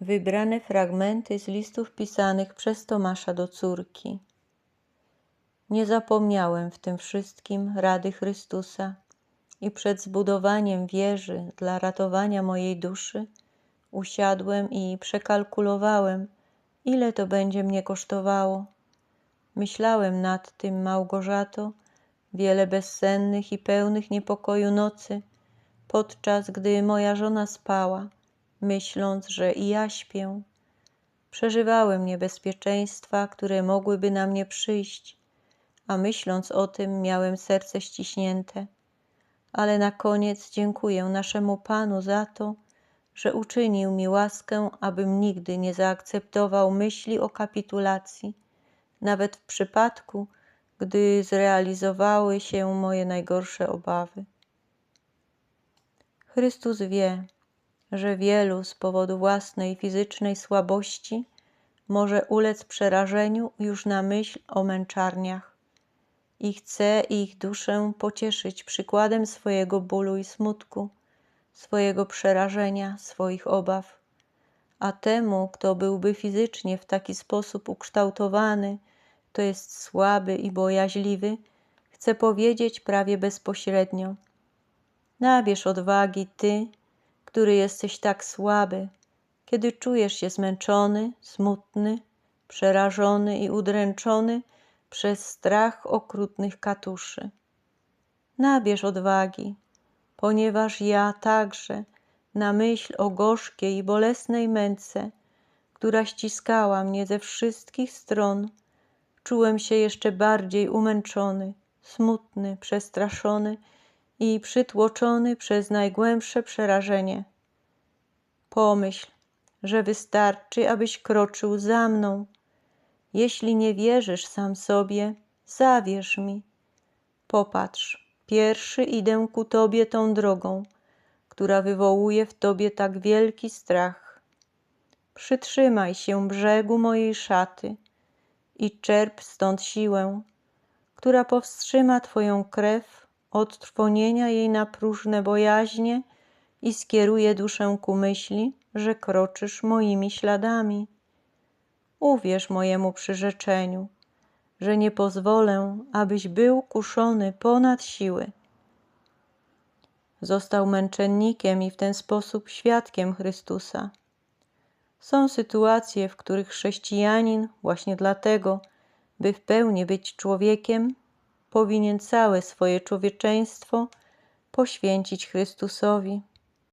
Wybrane fragmenty z listów pisanych przez Tomasza do córki. Nie zapomniałem w tym wszystkim rady Chrystusa i przed zbudowaniem wieży dla ratowania mojej duszy usiadłem i przekalkulowałem, ile to będzie mnie kosztowało. Myślałem nad tym, Małgorzato, wiele bezsennych i pełnych niepokoju nocy, podczas gdy moja żona spała, myśląc, że i ja śpię. Przeżywałem niebezpieczeństwa, które mogłyby na mnie przyjść, a myśląc o tym, miałem serce ściśnięte. Ale na koniec dziękuję naszemu Panu za to, że uczynił mi łaskę, abym nigdy nie zaakceptował myśli o kapitulacji, nawet w przypadku, gdy zrealizowały się moje najgorsze obawy. Chrystus wie, że wielu z powodu własnej fizycznej słabości może ulec przerażeniu już na myśl o męczarniach i chce ich duszę pocieszyć przykładem swojego bólu i smutku, swojego przerażenia, swoich obaw. A temu, kto byłby fizycznie w taki sposób ukształtowany, to jest słaby i bojaźliwy, chce powiedzieć prawie bezpośrednio: Nabierz odwagi, ty, który jesteś tak słaby, kiedy czujesz się zmęczony, smutny, przerażony i udręczony przez strach okrutnych katuszy. Nabierz odwagi, ponieważ ja także, na myśl o gorzkiej i bolesnej męce, która ściskała mnie ze wszystkich stron, czułem się jeszcze bardziej umęczony, smutny, przestraszony i przytłoczony przez najgłębsze przerażenie. Pomyśl, że wystarczy, abyś kroczył za mną. Jeśli nie wierzysz sam sobie, zawierz mi. Popatrz, pierwszy idę ku tobie tą drogą, która wywołuje w tobie tak wielki strach. Przytrzymaj się brzegu mojej szaty i czerp stąd siłę, która powstrzyma twoją krew od trwonienia jej na próżne bojaźnie i skieruje duszę ku myśli, że kroczysz moimi śladami. Uwierz mojemu przyrzeczeniu, że nie pozwolę, abyś był kuszony ponad siły. Został męczennikiem i w ten sposób świadkiem Chrystusa. Są sytuacje, w których chrześcijanin właśnie dlatego, by w pełni być człowiekiem, powinien całe swoje człowieczeństwo poświęcić Chrystusowi.